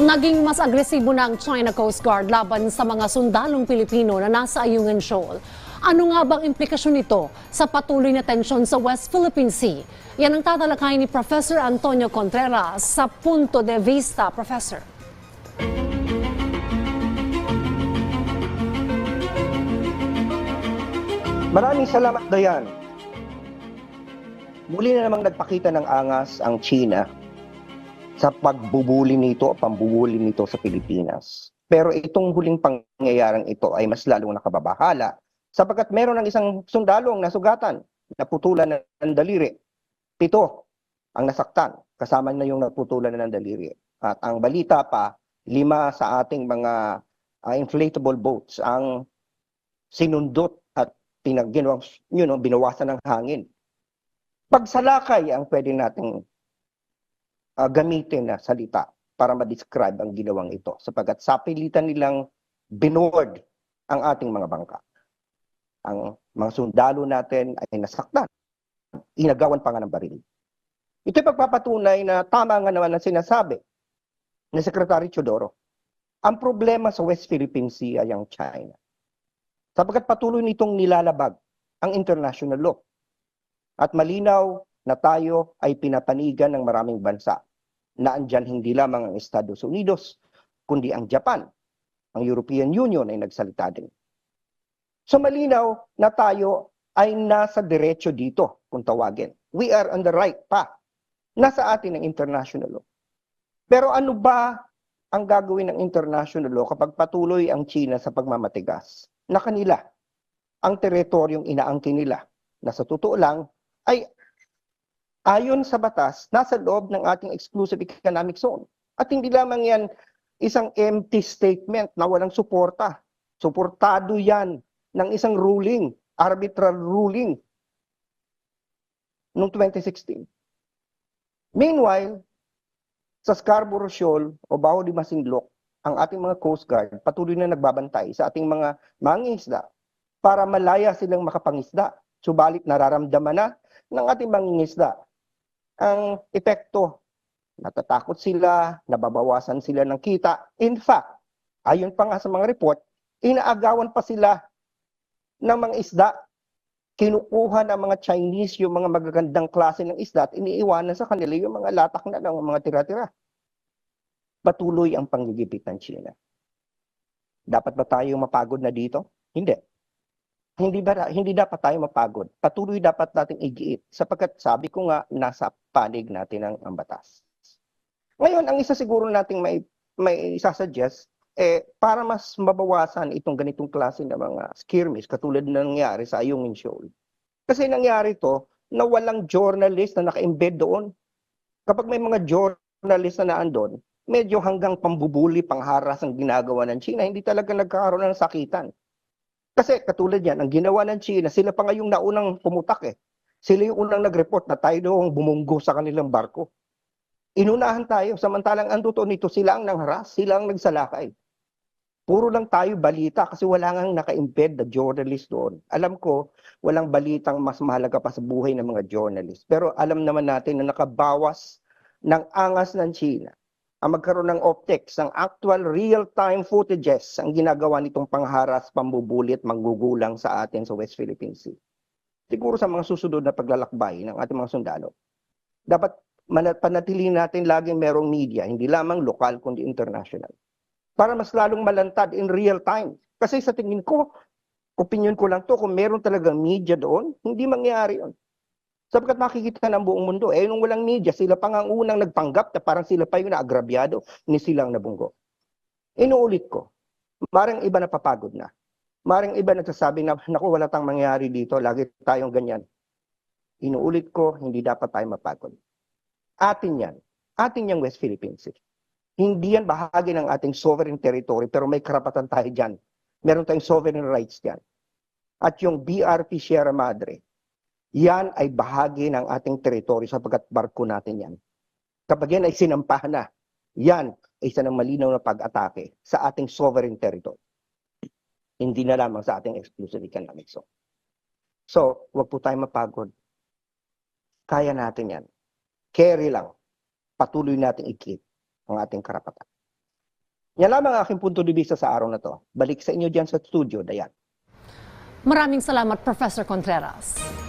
Naging mas agresibo na ang China Coast Guard laban sa mga sundalong Pilipino na nasa Ayungin Shoal. Ano nga bang implikasyon nito sa patuloy na tensyon sa West Philippine Sea? Yan ang tatalakay ni Professor Antonio Contreras sa Punto de Vista, Professor. Maraming salamat, Dayan. Muli na namang nagpakita ng angas ang China sa pagbubuli nito o pambubuli nito sa Pilipinas. Pero itong huling pangyayaring ito ay mas lalong nakababahala sapagkat meron ng isang sundalong nasugatan, naputulan ng daliri. Pito ang nasaktan, kasama na yung naputulan na ng daliri. At ang balita pa, lima sa ating mga ah, inflatable boats ang sinundot at pinagginawang, you know, binawasan ng hangin. Pagsalakay ang pwede nating ah, gamitin na salita para ma-describe ang ginawang ito sapagkat sa pilitan nilang binoard ang ating mga bangka. Ang mga sundalo natin ay nasaktan. Inagawan pa nga ng baril. Ito'y pagpapatunay na tama nga naman ang sinasabi ni Secretary Chodoro. Ang problema sa West Philippine Sea ay ang China sapagkat patuloy nitong nilalabag ang international law. At malinaw na tayo ay pinapanigan ng maraming bansa na andyan hindi lamang ang Estados Unidos, kundi ang Japan. Ang European Union ay nagsalita din. So malinaw na tayo ay nasa diretso dito kung tawagin. We are on the right path. Nasa atin ang international law. Pero ano ba ang gagawin ng international law kapag patuloy ang China sa pagmamatigas? na kanila ang teritoryong inaangkin nila na sa totoo lang ay ayon sa batas nasa loob ng ating exclusive economic zone. At hindi lamang yan isang empty statement na walang suporta. Suportado yan ng isang ruling, arbitral ruling noong 2016. Meanwhile, sa Scarborough Shoal o Baho de Masinloc, ang ating mga Coast Guard patuloy na nagbabantay sa ating mga mangingisda para malaya silang makapangisda. Subalit nararamdaman na ng ating mangingisda ang epekto. Natatakot sila, nababawasan sila ng kita. In fact, ayon pa nga sa mga report, inaagawan pa sila ng mga isda. Kinukuha ng mga Chinese yung mga magagandang klase ng isda at iniiwanan sa kanila yung mga latak na ng mga tira-tira patuloy ang panggigipit ng China. Dapat ba tayo mapagod na dito? Hindi. Hindi ba hindi dapat tayo mapagod. Patuloy dapat nating igiit sapagkat sabi ko nga nasa panig natin ang, ang batas. Ngayon, ang isa siguro nating may may isasuggest eh para mas mabawasan itong ganitong klase ng mga skirmish katulad na nangyari sa Ayungin Shoal. Kasi nangyari to na walang journalist na naka-embed doon. Kapag may mga journalist na naandon, medyo hanggang pambubuli, pangharas ang ginagawa ng China, hindi talaga nagkakaroon ng sakitan. Kasi katulad yan, ang ginawa ng China, sila pa nga yung naunang pumutak eh. Sila yung unang nag-report na tayo daw ang bumunggo sa kanilang barko. Inunahan tayo, samantalang ang totoo nito, sila ang nangharas, sila ang nagsalakay. Puro lang tayo balita kasi wala nang naka-embed na journalist doon. Alam ko, walang balitang mas mahalaga pa sa buhay ng mga journalist. Pero alam naman natin na nakabawas ng angas ng China ang magkaroon ng optics, ng actual real-time footages ang ginagawa nitong pangharas, pambubulit, manggugulang sa atin sa West Philippine Sea. Siguro sa mga susunod na paglalakbay ng ating mga sundalo, dapat panatilihin natin laging merong media, hindi lamang lokal kundi international. Para mas lalong malantad in real time. Kasi sa tingin ko, opinion ko lang to, kung meron talagang media doon, hindi mangyari yun. Sapagkat makikita ng buong mundo. Eh, nung walang media, sila pa nga ang unang nagpanggap na parang sila pa yung naagrabyado ni silang nabunggo. Inuulit ko, marang iba napapagod na. Marang iba nagsasabi na, naku, wala tang mangyari dito, lagi tayong ganyan. Inuulit ko, hindi dapat tayo mapagod. Atin yan. Atin yung West Philippine Sea. Hindi yan bahagi ng ating sovereign territory, pero may karapatan tayo dyan. Meron tayong sovereign rights dyan. At yung BRP Sierra Madre, yan ay bahagi ng ating teritoryo sapagkat barko natin yan. Kapag yan ay sinampahan na, yan ay isa ng malinaw na pag-atake sa ating sovereign territory. Hindi na lamang sa ating exclusive economic zone. So, wag po tayo mapagod. Kaya natin yan. Carry lang. Patuloy natin ikit ang ating karapatan. Yan lamang ang aking punto de vista sa araw na to. Balik sa inyo dyan sa studio, Dayan. Maraming salamat, Professor Contreras.